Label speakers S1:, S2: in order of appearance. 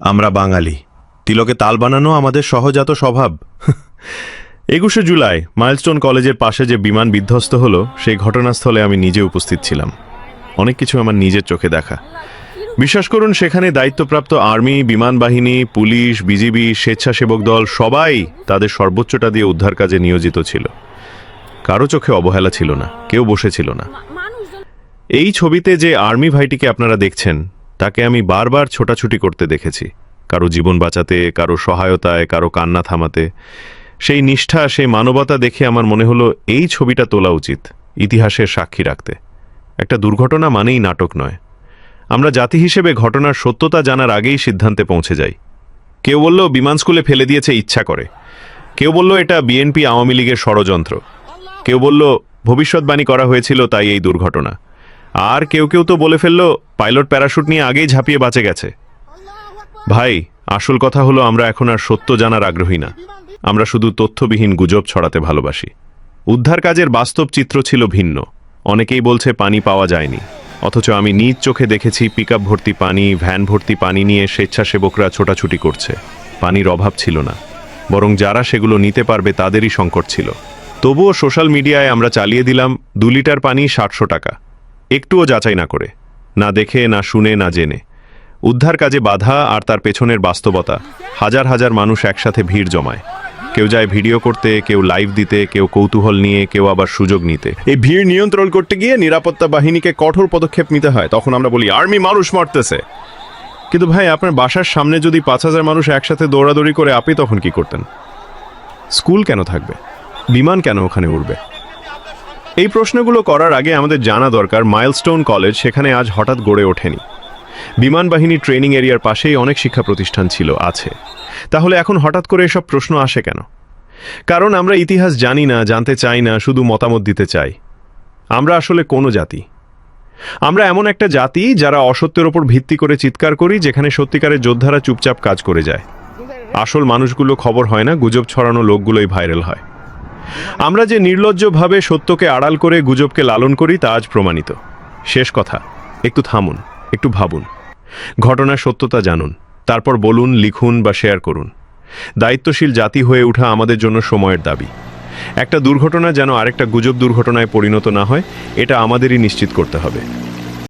S1: আমরা বাঙালি। তিলকে তাল বানানো আমাদের সহজাত স্বভাব। একুশে জুলাই, মাইলস্টোন কলেজের পাশে যে বিমান বিধ্বস্ত হলো, সেই ঘটনাস্থলে আমি নিজে উপস্থিত ছিলাম। অনেক কিছু আমার নিজের চোখে দেখা। বিশ্বাস করুন, সেখানে দায়িত্বপ্রাপ্ত আর্মি, বিমান বাহিনী, পুলিশ, বিজিবি, স্বেচ্ছাসেবক দল, সবাই তাদের সর্বোচ্চটা দিয়ে উদ্ধার কাজে নিয়োজিত ছিল। কারও চোখে অবহেলা ছিল না, কেউ বসেছিল না। এই ছবিতে যে আর্মি ভাইটিকে আপনারা দেখছেন তাকে আমি বারবার ছোটাছুটি করতে দেখেছি। কারও জীবন বাঁচাতে, কারও সহায়তায়, কারও কান্না থামাতে। সেই নিষ্ঠা, সেই মানবতা দেখে আমার মনে হলো, এই ছবিটা তোলা উচিত, ইতিহাসের সাক্ষী রাখতে। একটা দুর্ঘটনা মানেই নাটক নয়। আমরা জাতি হিসেবে ঘটনার সত্যতা জানার আগেই সিদ্ধান্তে পৌঁছে যাই। কেউ বলল, বিমান স্কুলে ফেলে দিয়েছে, ইচ্ছা করে। কেউ বলল, এটা বিএনপি আওয়ামী লীগের ষড়যন্ত্র। কেউ বলল, ভবিষ্যৎবাণী করা হয়েছিল, তাই এই দুর্ঘটনা। আর কেউ কেউ তো বলে ফেলল, পাইলট প্যারাশুট নিয়ে আগেই ঝাঁপিয়ে বাঁচে গেছে। ভাই, আসল কথা হলো আমরা এখন আর সত্য জানার আগ্রহী না। আমরা শুধু তথ্যবিহীন গুজব ছড়াতে ভালোবাসি। উদ্ধার কাজের বাস্তব চিত্র ছিল ভিন্ন। অনেকেই বলছে পানি পাওয়া যায়নি। অথচ আমি নিজ চোখে দেখেছি পিকআপ ভর্তি পানি ভ্যান ভর্তি পানি নিয়ে স্বেচ্ছাসেবকরা ছোটাছুটি করছে। পানির অভাব ছিল না। বরং যারা সেগুলো নিতে পারবে তাদেরই সংকট ছিল। তবুও সোশ্যাল মিডিয়ায় আমরা চালিয়ে দিলাম দু লিটার পানি ষাটশো টাকা। একটুও যাচাই না করে, না দেখে, না শুনে, না জেনে। উদ্ধার কাজে বাধা আর তার পেছনের বাস্তবতা। হাজার হাজার মানুষ একসাথে ভিড় জমায়। কেউ যায় ভিডিও করতে, কেউ লাইভ দিতে, কেউ কৌতূহল নিয়ে, কেউ আবার সুযোগ নিতে। এই ভিড় নিয়ন্ত্রণ করতে গিয়ে নিরাপত্তা বাহিনীকে কঠোর পদক্ষেপ নিতে হয়, তখন আমরা বলি, আর্মি মানুষ মরতেছে। কিন্তু ভাই, আপনার বাসার সামনে যদি পাঁচ হাজার মানুষ একসাথে দৌড়াদৌড়ি করে, আপনি তখন কি করতেন? স্কুল কেন থাকবে? বিমান কেন ওখানে উড়বে? এই প্রশ্নগুলো করার আগে আমাদের জানা দরকার, মাইলস্টোন কলেজ সেখানে আজ হঠাৎ গড়ে ওঠেনি। বিমান বাহিনী ট্রেনিং এরিয়ার পাশেই অনেক শিক্ষা প্রতিষ্ঠান ছিল, আছে। তাহলে এখন হঠাৎ করে এসব প্রশ্ন আসে কেন? কারণ আমরা ইতিহাস জানি না, জানতে চাই না, শুধু মতামত দিতে চাই। আমরা আসলে কোনো জাতি। আমরা এমন একটা জাতি যারা অসত্যের ওপর ভিত্তি করে চিৎকার করি, যেখানে সত্যিকারের যোদ্ধারা চুপচাপ কাজ করে যায়। আসল মানুষগুলো খবর হয় না, গুজব ছড়ানো লোকগুলোই ভাইরাল হয়। আমরা যে নির্লজ্জভাবে সত্যকে আড়াল করে গুজবকে লালন করি তা আজ প্রমাণিত। শেষ কথা, একটু থামুন, একটু ভাবুন। ঘটনার সত্যতা জানুন, তারপর বলুন, লিখুন বা শেয়ার করুন। দায়িত্বশীল জাতি হয়ে ওঠা আমাদের জন্য সময়ের দাবি। একটা দুর্ঘটনা যেন আরেকটা গুজব দুর্ঘটনায় পরিণত না হয়, এটা আমাদেরই নিশ্চিত করতে হবে।